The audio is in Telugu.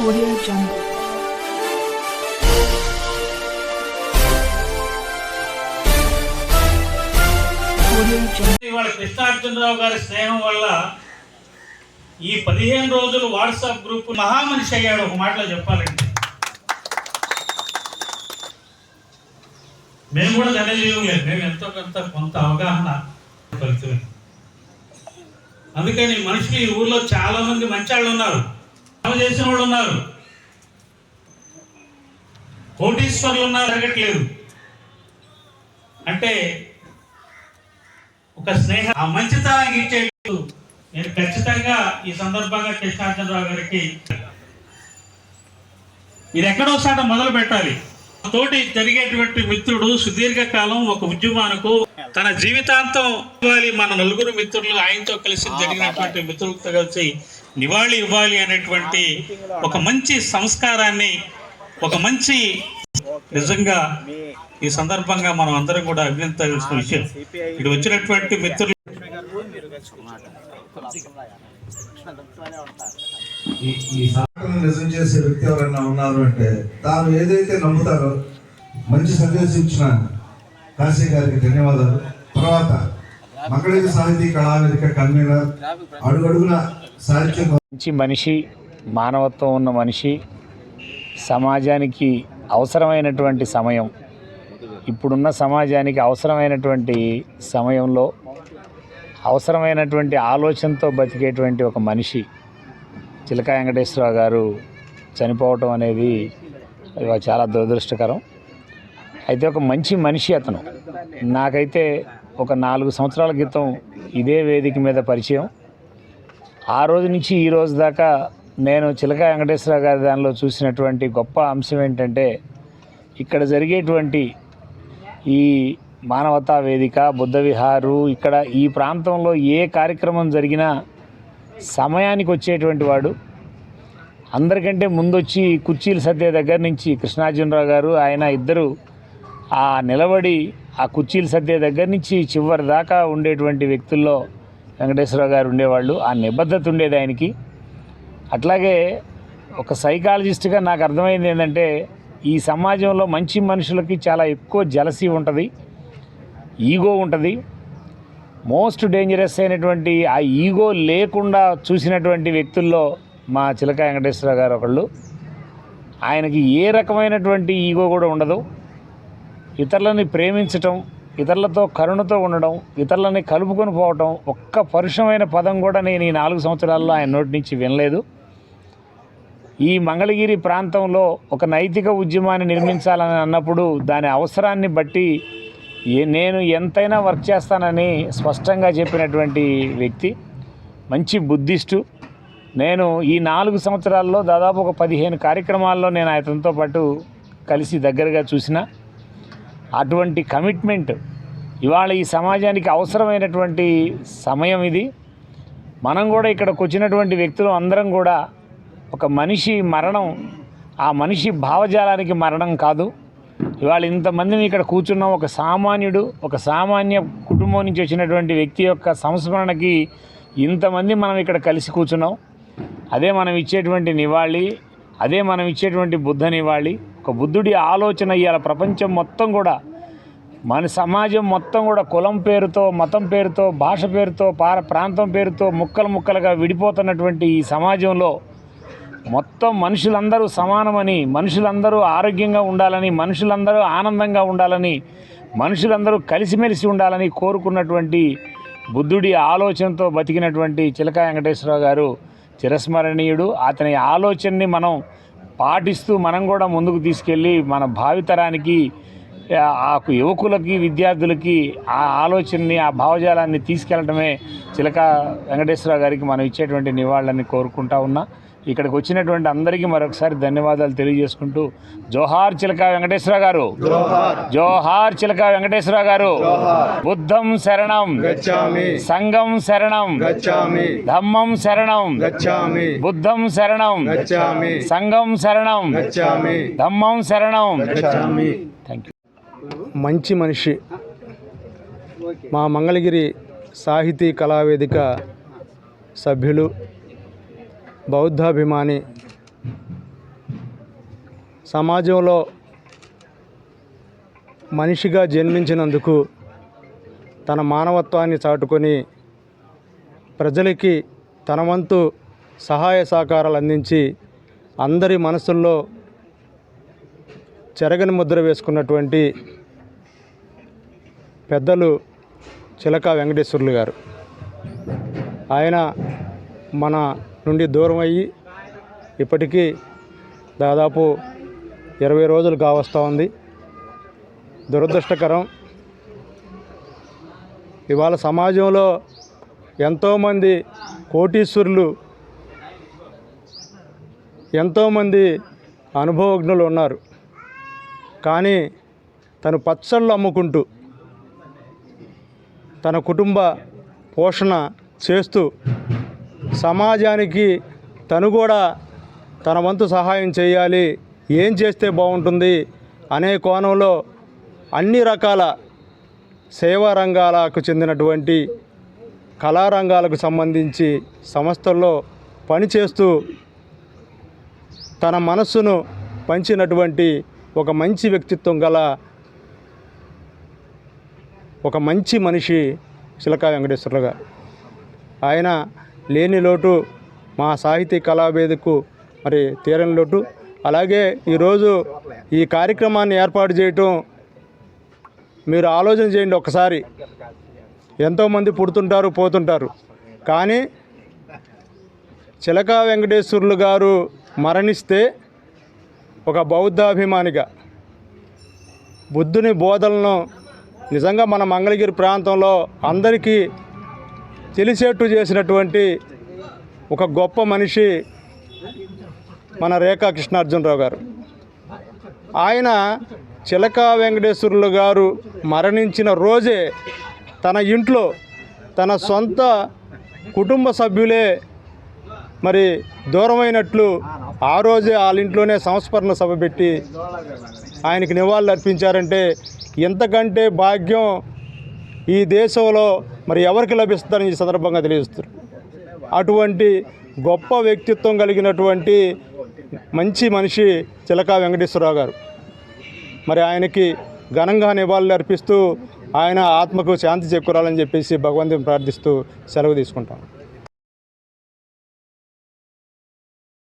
Audio Jungle. ఇవాళ కృష్ణార్జునరావు గారి స్నేహం వల్ల ఈ పదిహేను రోజులు వాట్సాప్ గ్రూప్ మహామనిషి అయ్యాడు. ఒక మాటలో చెప్పాలంటే మేము కూడా ధనజీవులే. మేము ఎంతో కొంత కొంత అవగాహన ఫలితమే అందుకని మనుషులు ఈ ఊర్లో చాలా మంది మంచి వాళ్ళు ఉన్నారు. చేసిన వాళ్ళు ఉన్నారు. కోటీశ్వర్లు ఉన్నారు జరగట్లేదు. అంటే ఒక స్నేహ ఆ మంచితనానికి ఇచ్చేట్టు నేను ఖచ్చితంగా ఈ సందర్భంగా కృష్ణార్జునరావు గారికి ఇది ఎక్కడో సాట మొదలు పెట్టాలి తోటి జరిగేటువంటి మిత్రుడు సుదీర్ఘకాలం ఒక ఉద్యమానికి తన జీవితాంతం ఇవ్వాలి మన నలుగురు మిత్రులు ఆయనతో కలిసి జరిగినటువంటి మిత్రులతో కలిసి నివాళి ఇవ్వాలి అనేటువంటి ఒక మంచి సంస్కారాన్ని ఒక మంచి నిజంగా ఈ సందర్భంగా మనం అందరం కూడా అభినందించాల్సిన విషయం. ఇక్కడ వచ్చినటువంటి మిత్రులు ఈ సాధనను నిజం చేసే వ్యక్తి ఎవరైనా ఉన్నారు అంటే తాను ఏదైతే నమ్ముతారో మంచి సందేశం ఇచ్చిన కాశీ గారికి ధన్యవాదాలు. తర్వాత మక్కడికి సాహితీ కళావేదిక కన్వీనర్ అడుగడుగున సాహిత్యం మంచి మనిషి మానవత్వం ఉన్న మనిషి సమాజానికి అవసరమైనటువంటి సమయం. ఇప్పుడున్న సమాజానికి అవసరమైనటువంటి సమయంలో అవసరమైనటువంటి ఆలోచనతో బతికేటువంటి ఒక మనిషి. చిలక వెంకటేశ్వరరావు గారు చనిపోవటం అనేది చాలా దురదృష్టకరం. అయితే ఒక మంచి మనిషి అతను. నాకైతే ఒక నాలుగు సంవత్సరాల క్రితం ఇదే వేదిక మీద పరిచయం. ఆ రోజు నుంచి ఈ రోజు దాకా నేను చిలక వెంకటేశ్వర గారి దానిలో చూసినటువంటి గొప్ప అంశం ఏంటంటే ఇక్కడ జరిగేటువంటి ఈ మానవతా వేదిక బుద్ధ విహారు ఇక్కడ ఈ ప్రాంతంలో ఏ కార్యక్రమం జరిగినా సమయానికి వచ్చేటువంటి వాడు. అందరికంటే ముందొచ్చి కుర్చీలు సర్దే దగ్గర నుంచి కృష్ణార్జునరావు గారు ఆయన ఇద్దరు ఆ నిలబడి ఆ కుర్చీలు సర్దే దగ్గర నుంచి చివరి దాకా ఉండేటువంటి వ్యక్తుల్లో వెంకటేశ్వరరావు గారు ఉండేవాళ్ళు. ఆ నిబద్ధత ఉండేది ఆయనకి. అట్లాగే ఒక సైకాలజిస్ట్గా నాకు అర్థమైంది ఏంటంటే ఈ సమాజంలో మంచి మనుషులకి చాలా ఎక్కువ జలసీ ఉంటుంది ఈగో ఉంటుంది. మోస్ట్ డేంజరస్ అయినటువంటి ఆ ఈగో లేకుండా చూసినటువంటి వ్యక్తుల్లో మా చిలక వెంకటేశ్వర గారు ఒకళ్ళు. ఆయనకి ఏ రకమైనటువంటి ఈగో కూడా ఉండదు. ఇతరులని ప్రేమించటం ఇతరులతో కరుణతో ఉండడం ఇతరులని కలుపుకొని పోవటం ఒక్క పరుషమైన పదం కూడా నేను ఈ నాలుగు సంవత్సరాల్లో ఆయన నోటి నుంచి వినలేదు. ఈ మంగళగిరి ప్రాంతంలో ఒక నైతిక ఉద్యమాన్ని నిర్మించాలని అన్నప్పుడు దాని అవసరాన్ని బట్టి నేను ఎంతైనా వర్క్ చేస్తానని స్పష్టంగా చెప్పినటువంటి వ్యక్తి మంచి బుద్ధిస్టు. నేను ఈ నాలుగు సంవత్సరాల్లో దాదాపు ఒక పదిహేను కార్యక్రమాల్లో నేను అతనితో పాటు కలిసి దగ్గరగా చూసిన. అటువంటి కమిట్మెంట్ ఇవాళ ఈ సమాజానికి అవసరమైనటువంటి సమయం ఇది. మనం కూడా ఇక్కడికి వచ్చినటువంటి వ్యక్తులు అందరం కూడా ఒక మనిషి మరణం ఆ మనిషి భావజాలానికి మరణం కాదు. ఇవాళ ఇంతమందిని ఇక్కడ కూర్చున్నాం ఒక సామాన్యుడు ఒక సామాన్య కుటుంబం నుంచి వచ్చినటువంటి వ్యక్తి యొక్క సంస్మరణకి ఇంతమంది మనం ఇక్కడ కలిసి కూర్చున్నాం. అదే మనం ఇచ్చేటువంటి నివాళి అదే మనం ఇచ్చేటువంటి బుద్ధ నివాళి ఒక బుద్ధుడి ఆలోచన ఇవాళ ప్రపంచం మొత్తం కూడా మన సమాజం మొత్తం కూడా కులం పేరుతో మతం పేరుతో భాష పేరుతో పార ప్రాంతం పేరుతో ముక్కలు ముక్కలుగా విడిపోతున్నటువంటి ఈ సమాజంలో మొత్తం మనుషులందరూ సమానమని మనుషులందరూ ఆరోగ్యంగా ఉండాలని మనుషులందరూ ఆనందంగా ఉండాలని మనుషులందరూ కలిసిమెలిసి ఉండాలని కోరుకున్నటువంటి బుద్ధుడి ఆలోచనతో బతికినటువంటి చిలక వెంకటేశ్వరరావు గారు చిరస్మరణీయుడు. అతని ఆలోచనని మనం పాటిస్తూ మనం కూడా ముందుకు తీసుకెళ్ళి మన భావితరానికి ఆ యువకులకి విద్యార్థులకి ఆ ఆలోచనని ఆ భావజాలాన్ని తీసుకెళ్ళటమే చిలక వెంకటేశ్వరరావు గారికి మనం ఇచ్చేటువంటి నివాళులని కోరుకుంటా ఉన్నా. ఇక్కడికి వచ్చినటువంటి అందరికీ మరొకసారి ధన్యవాదాలు తెలియజేసుకుంటూ జోహార్ చిలక వెంకటేశ్వర గారు. జోహార్. చిలక వెంకటేశ్వర గారు. బుద్ధం శరణం. సంఘం శరణం. ధమ్మం శరణం. బుద్ధం శరణం. సంఘం శరణం. ధమ్మం శరణం. థ్యాంక్ యూ మంచి మనిషి మా మంగళగిరి సాహితీ కళావేదిక సభ్యులు బౌద్ధాభిమాని. సమాజంలో మనిషిగా జన్మించినందుకు తన మానవత్వాన్ని చాటుకొని ప్రజలకి తన వంతు సహాయ సహకారాలు అందించి అందరి మనసుల్లో చెరగని ముద్ర వేసుకున్నటువంటి పెద్దలు చిలక వెంకటేశ్వర్లు గారు. ఆయన మన నుండి దూరం అయ్యి ఇప్పటికీ దాదాపు ఇరవై రోజులు కావస్తూ ఉంది. దురదృష్టకరం ఇవాళ సమాజంలో ఎంతోమంది కోటీశ్వరులు ఎంతోమంది అనుభవజ్ఞులు ఉన్నారు. కానీ తను పచ్చళ్ళు అమ్ముకుంటూ తన కుటుంబ పోషణ చేస్తూ సమాజానికి తను కూడా తన వంతు సహాయం చేయాలి. ఏం చేస్తే బాగుంటుంది అనే కోణంలో అన్ని రకాల సేవా రంగాలకు చెందినటువంటి కళారంగాలకు సంబంధించి సంస్థల్లో పనిచేస్తూ తన మనస్సును పంచినటువంటి ఒక మంచి వ్యక్తిత్వం గల ఒక మంచి మనిషి చిలకా వెంకటేశ్వరరావు గారు. ఆయన లేని లోటు మా సాహితీ కళావేదికకు మరి తీరని లోటు. అలాగే ఈరోజు ఈ కార్యక్రమాన్ని ఏర్పాటు చేయటం మీరు ఆలోచన చేయండి ఒకసారి. ఎంతోమంది పుడుతుంటారు పోతుంటారు. కానీ చిలకా వెంకటేశ్వర్లు గారు మరణిస్తే ఒక బౌద్ధాభిమానిగా బుద్ధుని బోధనలను నిజంగా మన మంగళగిరి ప్రాంతంలో అందరికీ తెలిసేట్టు చేసినటువంటి ఒక గొప్ప మనిషి మన రేఖా కృష్ణార్జునరావు గారు. ఆయన చిలకా వెంకటేశ్వరులు గారు మరణించిన రోజే తన ఇంట్లో తన సొంత కుటుంబ సభ్యులే మరి దూరమైనట్లు ఆ రోజే వాళ్ళ ఇంట్లోనే సంస్మరణ సభ పెట్టి ఆయనకి నివాళులు అర్పించారంటే ఎంతకంటే భాగ్యం ఈ దేశంలో మరి ఎవరికి లభిస్తుందని ఈ సందర్భంగా తెలియజేస్తారు అటువంటి గొప్ప వ్యక్తిత్వం కలిగినటువంటి మంచి మనిషి చిలకా వెంకటేశ్వరరావు గారు. మరి ఆయనకి ఘనంగా నివాళులు అర్పిస్తూ ఆయన ఆత్మకు శాంతి చేకూరాలని చెప్పేసి భగవంతుని ప్రార్థిస్తూ సెలవు తీసుకుంటాం.